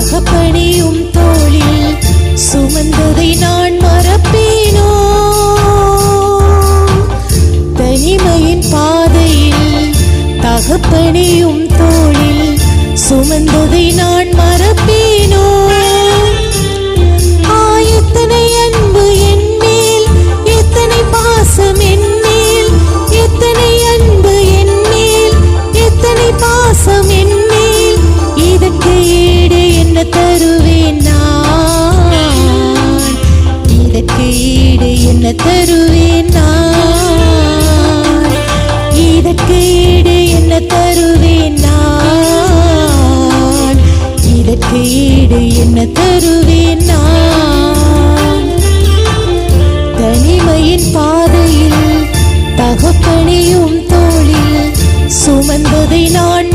தகப்பனையும் தோளில் சுமந்ததை நான் மறப்பேனோ? தனிமையின் பாதையில் தகப்பனையும் தோளில் சுமந்ததை நான் மறப்பேனோ? ஆ, அன்பு என் மேல் எத்தனை என்ன தருவேன் நான்? இதற்கு ஈடு என்ன தருவேன் நான்? இதற்கு ஈடு என்ன தருவேன் நான்? தனிமையின் பாதையில் தகப்பனையும் தோழில் சுமந்ததை நான்